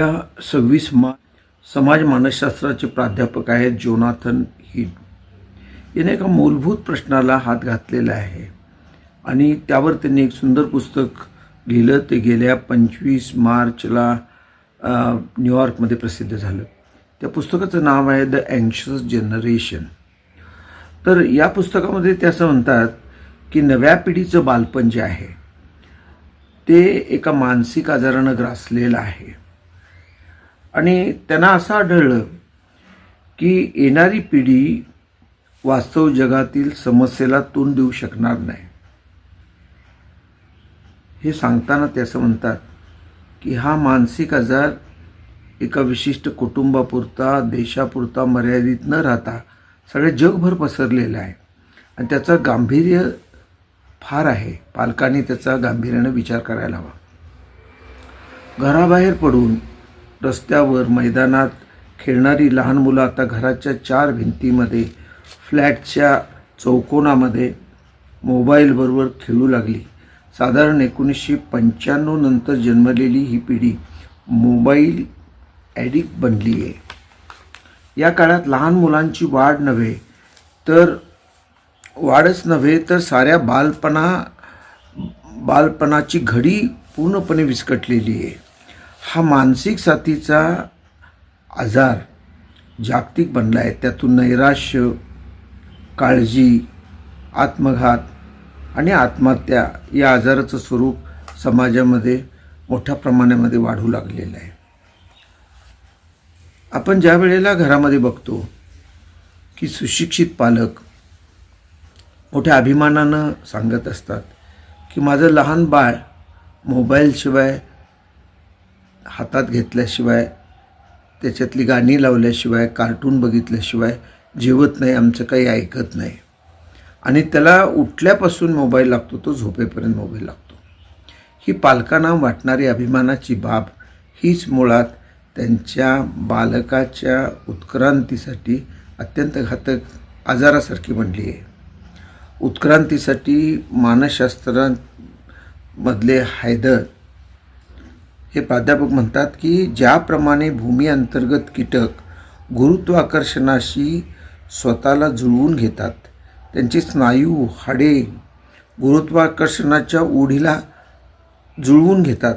या सव्वीस मा समाज मानसशास्त्राचे प्राध्यापक आहेत जोनाथन हिन याने एका मूलभूत प्रश्नाला हात घातलेला आहे. आणि त्यावर त्यांनी एक सुंदर पुस्तक लिहिलं. ते गेल्या पंचवीस मार्चला न्यूयॉर्कमध्ये प्रसिद्ध झालं. त्या पुस्तकाचं नाव आहे द अँक्शस जनरेशन. तर या पुस्तकामध्ये ते असं म्हणतात की नव्या पिढीचं बालपण जे आहे ते एका मानसिक आजारानं ग्रासलेलं आहे. आणि त्यांना असं आढळलं की येणारी पिढी वास्तव जगातील समस्येला तोंड देऊ शकणार नाही. हे सांगताना ते असं म्हणतात की हा मानसिक आजार एका विशिष्ट कुटुंबापुरता देशापुरता मर्यादित न राहता सगळ्या जगभर पसरलेला आहे. आणि त्याचं गांभीर्य फार आहे. पालकांनी त्याचा गांभीर्यानं विचार करायला हवा. घराबाहेर पडून रस्त्यावर मैदानात खेळणारी लहान मुलं आता घराच्या चार भिंतीमध्ये फ्लॅटच्या चौकोनामध्ये मोबाईलबरोबर खेळू लागली. साधारण एकोणीसशे पंच्याण्णव नंतर जन्मलेली ही पिढी मोबाईल ॲडिक्ट बनली आहे. या काळात लहान मुलांची वाढ नव्हे तर वाढच नव्हे तर साऱ्या बालपणा बालपणाची घडी पूर्णपणे विस्कटलेली आहे. हा मानसिक साथीचा आजार जागतिक बनला आहे. त्यातून नैराश्य काळजी आत्मघात आणि आत्महत्या या आजाराचं स्वरूप समाजामध्ये मोठ्या प्रमाणामध्ये वाढू लागलेलं आहे. आपण ज्या वेळेला घरामध्ये बघतो की सुशिक्षित पालक मोठ्या अभिमानानं सांगत असतात की माझं लहान बाळ मोबाईलशिवाय हातात घेतल्याशिवाय त्याच्यातली गाणी लावल्याशिवाय कार्टून बघितल्याशिवाय जेवत नाही आमचं काही ऐकत नाही. आणि त्याला उठल्यापासून मोबाईल लागतो तो झोपेपर्यंत मोबाईल लागतो. ही पालकांना वाटणारी अभिमानाची बाब हीच मुळात त्यांच्या बालकाच्या उत्क्रांतीसाठी अत्यंत घातक आजारासारखी बनली आहे. उत्क्रांतीसाठी मानसशास्त्रांमधले हैदर हे प्राध्यापक म्हणतात की ज्याप्रमाणे भूमी अंतर्गत कीटक गुरुत्वाकर्षणाशी स्वतःला जुळवून घेतात त्यांचे स्नायू हाडे गुरुत्वाकर्षणाच्या ओढीला जुळवून घेतात.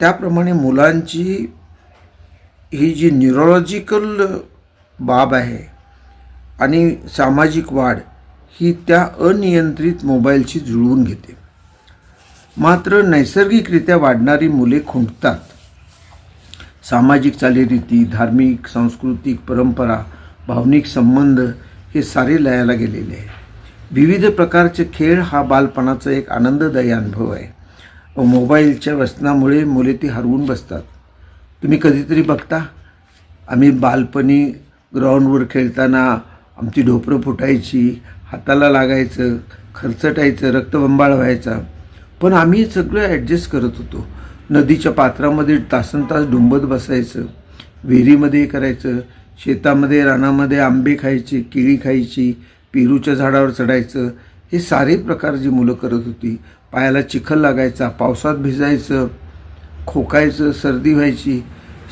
त्याप्रमाणे मुलांची ही जी न्यूरोलॉजिकल बाब आहे आणि सामाजिक वाढ ही त्या अनियंत्रित मोबाईलशी जुळवून घेते. मात्र नैसर्गिकरित्या वाढणारी मुले खुंटतात. सामाजिक चालीरीती धार्मिक सांस्कृतिक परंपरा भावनिक संबंध हे सारे लयाला गेलेले आहे. विविध प्रकारचे खेळ हा बालपणाचा एक आनंददायी अनुभव आहे. व मोबाईलच्या व्यसनामुळे मुले ती हरवून बसतात. तुम्ही कधीतरी बघता? आम्ही बालपणी ग्राउंडवर खेळताना आमची ढोपरं फुटायची हाताला लागायचं खरचटायचं रक्तबंबाळ व्हायचा. पण आम्ही सगळं ॲडजस्ट करत होतो. नदीच्या पात्रामध्ये तासन तास डुंबत बसायचं विहिरीमध्ये करायचं शेतामध्ये रानामध्ये आंबे खायचे केळी खायची पेरूच्या झाडावर चढायचं हे सारे प्रकार जी मुलं करत होती. पायाला चिखल लागायचा पावसात भिजायचं खोकायचं सर्दी व्हायची.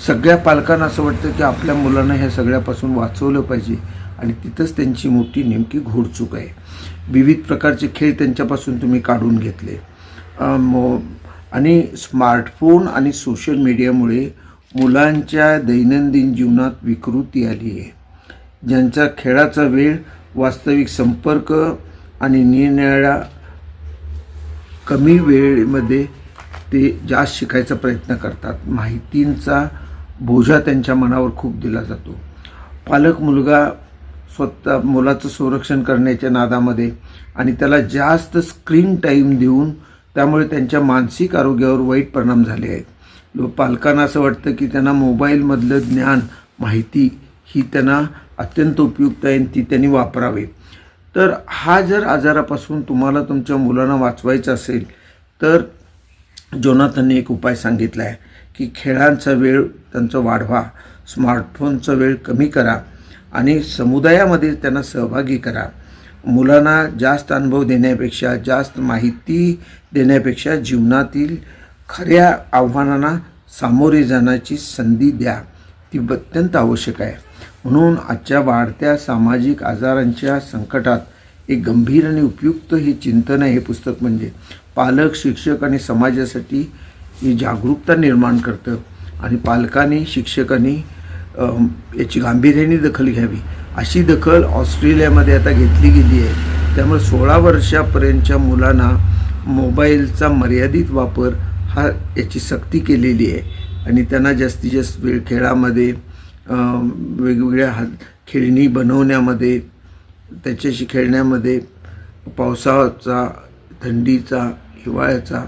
सगळ्या पालकांना असं वाटतं की आपल्या मुलांना ह्या सगळ्यापासून वाचवलं पाहिजे आणि तिथंच त्यांची मोठी नेमकी घोडचूक आहे. विविध प्रकारचे खेळ त्यांच्यापासून तुम्ही काढून घेतले. आणि स्मार्टफोन आणि सोशल मीडियामुळे मुलांच्या दैनंदिन जीवनात विकृती आली आहे. ज्यांचा खेळाचा वेळ वास्तविक संपर्क आणि निरनिराळ्या कमी वेळेमध्ये ते जास्त शिकायचा प्रयत्न करतात. माहितींचा बोजा त्यांच्या मनावर खूप दिला जातो. पालक मुलगा स्वतः मुलाचं संरक्षण करण्याच्या नादामध्ये आणि त्याला जास्त स्क्रीन टाईम देऊन त्यामुळे त्यांच्या मानसिक आरोग्यावर वाईट परिणाम झाले आहेत. लो पालकांना असं वाटतं की त्यांना मोबाईलमधलं ज्ञान माहिती ही त्यांना अत्यंत उपयुक्त आहे आणि ती त्यांनी वापरावी. तर हा जर आजारापासून तुम्हाला तुमच्या मुलांना वाचवायचा असेल तर जोनाथनने एक उपाय सांगितला आहे की खेळांचा वेळ त्यांचा वाढवा स्मार्टफोनचा वेळ कमी करा आणि समुदायामध्ये त्यांना सहभागी करा. मुलांना जास्त अनुभव देण्यापेक्षा जास्त माहिती देण्यापेक्षा जीवनातील खऱ्या आव्हानांना सामोरे जाण्याची संधी द्या. ती अत्यंत आवश्यक आहे. म्हणून आजच्या वाढत्या सामाजिक आजारांच्या संकटात एक गंभीर आणि उपयुक्त हे चिंतन आहे हे पुस्तक म्हणजे. पालक शिक्षक आणि समाजासाठी ही जागरूकता निर्माण करतं आणि पालकांनी शिक्षकांनी याची गांभीर्याने दखल घ्यावी. अशी दखल ऑस्ट्रेलियामध्ये आता घेतली गेली आहे. त्यामुळे सोळा वर्षापर्यंतच्या मुलांना मोबाईलचा मर्यादित वापर हा याची सक्ती केलेली आहे. आणि त्यांना जास्तीत जास्त वेळ खेळामध्ये वेगवेगळ्या हात खेळणी बनवण्यामध्ये त्याच्याशी खेळण्यामध्ये पावसाचा थंडीचा हिवाळ्याचा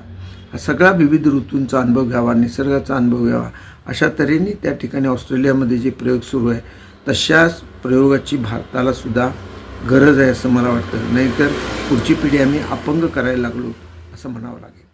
हा सगळा विविध ऋतूंचा अनुभव घ्यावा निसर्गाचा अनुभव घ्यावा. अशा तऱ्हेने त्या ठिकाणी ऑस्ट्रेलियामध्ये जे प्रयोग सुरू आहे तशाच प्रयोगाची भारताला सुद्धा गरज आहे असं मला वाटतं. नाहीतर पुढची पिढी आम्ही अपंग करायला लागलो असं म्हणावं लागेल.